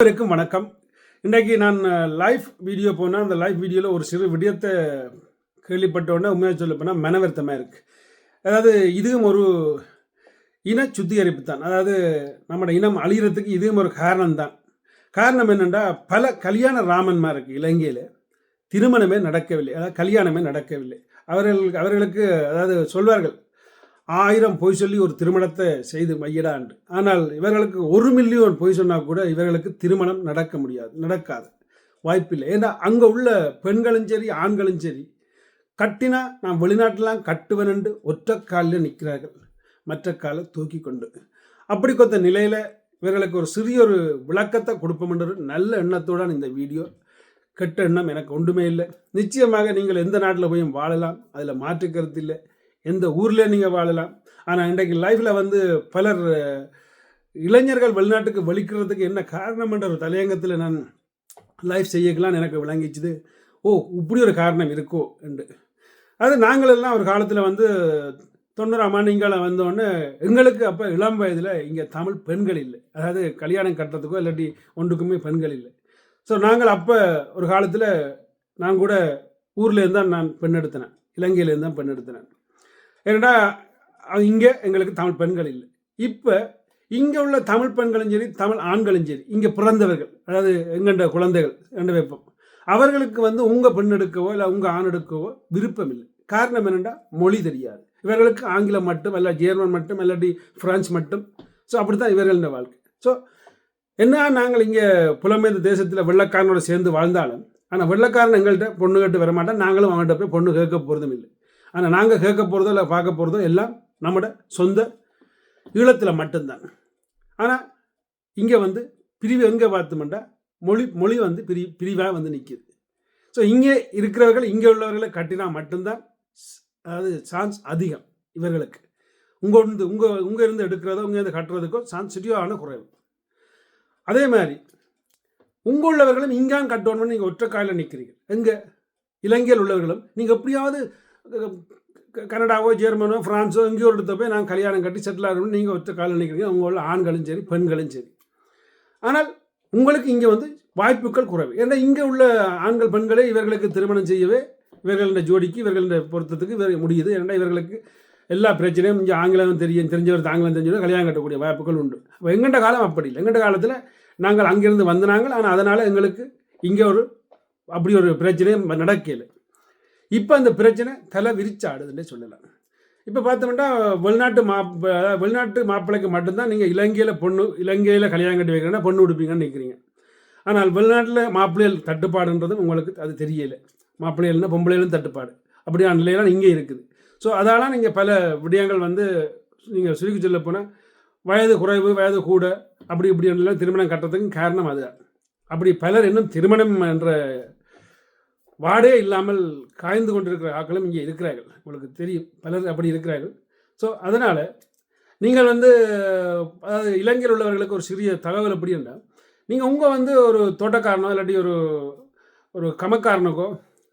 அனைவருக்கும் வணக்கம். இன்றைக்கி நான் லைவ் வீடியோ போனால் அந்த லைவ் வீடியோவில் ஒரு சிறு விடயத்தை கேள்விப்பட்டோடனே உண்மையாக சொல்ல போனால் மனவருத்தமாக இருக்குது அதாவது இதுவும் ஒரு இன சுத்திகரிப்பு தான். அதாவது நம்மளோட இனம் அழிகிறதுக்கு இதுவும் ஒரு காரணம் தான். காரணம் என்னென்னா பல கல்யாண ராமன்மா இருக்குது இலங்கையில். திருமணமே நடக்கவில்லை. அதாவது கல்யாணமே நடக்கவில்லை. அவர்கள் அவர்களுக்கு அதாவது சொல்வார்கள் ஆயிரம் பொய் சொல்லி ஒரு திருமணத்தை செய்து மையிடாண்டு ஆனால் இவர்களுக்கு ஒரு மில்லியன் பொய் சொன்னால் கூட இவர்களுக்கு திருமணம் நடக்க முடியாது நடக்காது. வாய்ப்பில்லை. ஏன்னா அங்கே உள்ள பெண்களும் சரி ஆண்களும் சரி கட்டினா நான் வெளிநாட்டிலாம் கட்டுவேன் என்று ஒற்றை காலில் நிற்கிறார்கள். மற்ற காலை தூக்கி கொண்டு. அப்படி கொத்த நிலையில் இவர்களுக்கு ஒரு சிறிய ஒரு விளக்கத்தை கொடுப்போம் என்ற நல்ல எண்ணத்துடன் இந்த வீடியோ கெட்ட எண்ணம் எனக்கு ஒன்றுமே இல்லை. நிச்சயமாக நீங்கள் எந்த நாட்டில் போய் வாழலாம். அதில் மாற்று கருத்து இல்லை. எந்த ஊர்லேயே நீங்கள் வாழலாம். ஆனால் இன்றைக்கு லைஃப்பில் வந்து பலர் இளைஞர்கள் வெளிநாட்டுக்கு வலிக்கிறதுக்கு என்ன காரணம்ன்ற ஒரு தலையங்கத்தில் நான் லைஃப் செய்யக்கலாம்னு எனக்கு விளங்கிச்சுது. ஓ இப்படி ஒரு காரணம் இருக்கோ என்று. அது நாங்களெல்லாம் ஒரு காலத்தில் வந்து தொண்ணூறாம் ஆண்டு வந்தோடனே எங்களுக்கு அப்போ இளம் வயதில் இங்கே தமிழ் பெண்கள் இல்லை. அதாவது கல்யாணம் கட்டுறதுக்கோ இல்லாட்டி ஒன்றுக்குமே பெண்கள் இல்லை. ஸோ நாங்கள் அப்போ ஒரு காலத்தில் நான் கூட ஊர்லேருந்து தான் நான் பெண் எடுத்தினேன் இலங்கையிலேருந்து தான் பெண் எடுத்தினேன் ஏன்னா இங்கே எங்களுக்கு தமிழ் பெண்கள் இல்லை. இப்போ இங்கே உள்ள தமிழ் பெண்களும் சரி தமிழ் ஆண்களும் சரி இங்கே பிறந்தவர்கள் அதாவது எங்கண்ட குழந்தைகள் ரெண்டு வைப்போம் அவர்களுக்கு வந்து உங்கள் பெண் எடுக்கவோ இல்லை உங்கள் ஆண் எடுக்கவோ விருப்பம் இல்லை. காரணம் என்னென்னா மொழி தெரியாது. இவர்களுக்கு ஆங்கிலம் மட்டும் அல்ல ஜெர்மன் மட்டும் இல்லாட்டி ஃப்ரான்ஸ் மட்டும். ஸோ அப்படி தான் இவர்களின் வாழ்க்கை. ஸோ என்ன நாங்கள் இங்கே புலம்பெயர்ந்த தேசத்தில் வெள்ளக்காரனோட சேர்ந்து வாழ்ந்தாலும் ஆனால் வெள்ளக்காரன் எங்கள்கிட்ட பொண்ணு கேட்டு வரமாட்டோம் நாங்களும் அவங்கள்ட்ட போய் பொண்ணு கேட்க போகிறதும் இல்லை. ஆனால் நாங்கள் கேட்க போகிறதோ இல்லை பார்க்க போகிறதோ எல்லாம் நம்மட சொந்த ஈழத்தில் மட்டும்தான். ஆனால் இங்கே வந்து பிரிவு எங்கே பார்த்தோம்னா மொழி மொழி வந்து பிரி பிரிவாக வந்து நிற்கிது ஸோ இங்கே இருக்கிறவர்கள் இங்கே உள்ளவர்களை கட்டினா மட்டும்தான் அதாவது சான்ஸ் அதிகம் இவர்களுக்கு. உங்கள் இருந்து உங்கள் உங்கள் இருந்து எடுக்கிறதோ உங்கள் இருந்து கட்டுறதுக்கோ சான்ஸ் சிட்டியான குறைவு. அதே மாதிரி உங்கள் உள்ளவர்களும் இங்கான் கட்டணும்னு நீங்கள் ஒற்றை காலில் நிற்கிறீர்கள் எங்கே? இலங்கையில் உள்ளவர்களும். நீங்கள் எப்படியாவது கனடாவோ ஜெர்மனோ ஃப்ரான்ஸோ எங்கேயோ எடுத்த போய் நாங்கள் கல்யாணம் கட்டி செட்டில் ஆகணும்னு நீங்கள் ஒத்த காலம் நினைக்கிறீங்க. உங்களோட ஆண்களும் சரி பெண்களும் சரி. ஆனால் உங்களுக்கு இங்கே வந்து வாய்ப்புகள் குறைவு. ஏன்னா இங்கே உள்ள ஆண்கள் பெண்களை இவர்களுக்கு திருமணம் செய்யவே இவர்களின் ஜோடிக்கு இவர்களின் பொருத்தத்துக்கு இவர் முடியுது. ஏன்னா இவர்களுக்கு எல்லா பிரச்சனையும் இங்கே ஆங்கிலம் தெரியும் தெரிஞ்சவர் ஆங்கிலம் தெரிஞ்சவர் கல்யாணம் கட்டக்கூடிய வாய்ப்புகள் உண்டு. அப்போ எங்கள்கிட்ட காலம் அப்படி இல்லை. எங்கள்கிட்ட காலத்தில் நாங்கள் அங்கேருந்து வந்தனாங்க ஆனால் அதனால் எங்களுக்கு இங்கே ஒரு அப்படி ஒரு பிரச்சனையும் நடக்கலை. இப்போ அந்த பிரச்சனை தலை விரிச்சாடுதுன்னே சொல்லலாம். இப்போ பார்த்தோம்னா வெளிநாட்டு மாப் வெளிநாட்டு மாப்பிள்ளைக்கு மட்டும்தான் நீங்கள் இலங்கையில் பொண்ணு இலங்கையில் கல்யாணம் கட்டி வைக்கிறேன்னா பொண்ணு உடுப்பீங்கன்னு நிற்கிறீங்க ஆனால் வெளிநாட்டில் மாப்பிள்ளைகள் தட்டுப்பாடுன்றதும் உங்களுக்கு அது தெரியலை. மாப்பிள்ளைகள்னா பொம்பளைகளும் தட்டுப்பாடு. அப்படியான நிலையெல்லாம் இங்கே இருக்குது. ஸோ அதனால் நீங்கள் பல விடயங்கள் வந்து நீங்கள் சுருக்கி சொல்ல போனால் வயது குறைவு வயது கூட அப்படி இப்படி எல்லாம் திருமணம் கட்டுறதுக்கு காரணம் அதுதான். அப்படி பலர் இன்னும் திருமணம் என்ற வாடே இல்லாமல் காய்ந்து கொண்டிருக்கிற ஆக்களும் இங்கே இருக்கிறார்கள். உங்களுக்கு தெரியும். பலர் அப்படி இருக்கிறார்கள். ஸோ அதனால் நீங்கள் வந்து அதாவது இளைஞர் உள்ளவர்களுக்கு ஒரு சிறிய தகவல் எப்படி என்றால் நீங்கள் உங்கள் வந்து ஒரு தோட்டக்காரனோ இல்லாட்டி ஒரு ஒரு கமக்காரனுக்கோ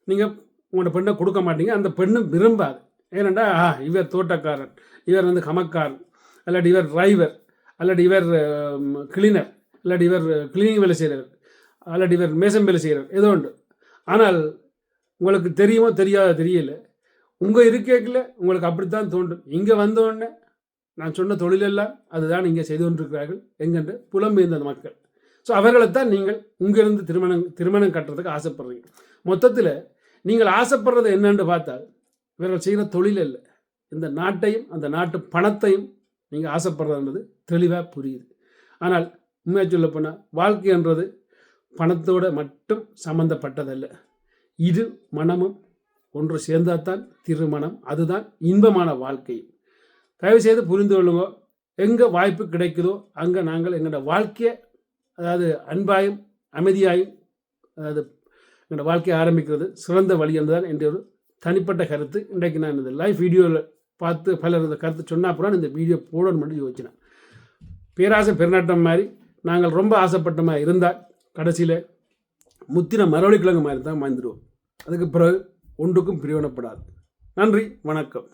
நீங்கள் உங்களோட பெண்ணை கொடுக்க மாட்டீங்க. அந்த பெண்ணும் விரும்பாது. ஏனெண்டா ஆ இவர் தோட்டக்காரன் இவர் வந்து கமக்காரன் இல்லாட்டி இவர் டிரைவர் இல்லாட்டி இவர் கிளீனர் இல்லாட்டி இவர் கிளீனிங் வேலை செய்கிறவர் இல்லாட்டி இவர் மேசம் வேலை செய்கிறவர் ஏதோ உண்டு ஆனால் உங்களுக்கு தெரியுமோ தெரியாத தெரியல. உங்கள் இருக்கையில் உங்களுக்கு அப்படித்தான் தோன்றும். இங்கே வந்தோடனே நான் சொன்ன தொழிலெல்லாம் அதுதான் இங்கே செய்து கொண்டிருக்கிறார்கள் எங்கென்று புலம்பெயர்ந்த மக்கள். ஸோ அவர்களைத்தான் நீங்கள் உங்கிருந்து திருமணம் திருமணம் கட்டுறதுக்கு ஆசைப்படுறீங்க. மொத்தத்தில் நீங்கள் ஆசைப்படுறது என்னென்று பார்த்தால் இவர்கள் செய்கிற தொழில் இல்லை இந்த நாட்டையும் அந்த நாட்டு பணத்தையும் நீங்கள் ஆசைப்படுறதுன்றது தெளிவாக புரியுது. ஆனால் உண்மையாக சொல்ல போனால் வாழ்க்கைன்றது பணத்தோடு மட்டும் சம்மந்தப்பட்டதல்ல இரு மனமும் ஒன்று சேர்ந்தால்தான் திருமணம். அதுதான் இன்பமான வாழ்க்கை. தயவுசெய்து புரிந்து கொள்ளுங்க. எங்கே வாய்ப்பு கிடைக்குதோ அங்கே நாங்கள் எங்களோட வாழ்க்கையை அதாவது அன்பாயும் அமைதியாயும் அதாவது எங்களோட வாழ்க்கையை ஆரம்பிக்கிறது சிறந்த வழி என்றுதான் என்ற ஒரு தனிப்பட்ட கருத்து. இன்றைக்கு நான் இந்த லைவ் வீடியோவில் பார்த்து பலர் இந்த கருத்து சொன்னால் அப்புறம் இந்த வீடியோ போடணும் மட்டும் யோசிச்சினேன் பேராசை பெருநாட்டம் மாதிரி நாங்கள் ரொம்ப ஆசைப்பட்ட மாதிரி இருந்தால் கடைசியில் முத்தின மரவள்ளி கிழங்கு மாதிரி தான் மாய்ந்துடுவோம் அதுக்கு பிறகு ஒன்றுக்கும் பிரிவினப்படாது. நன்றி வணக்கம்.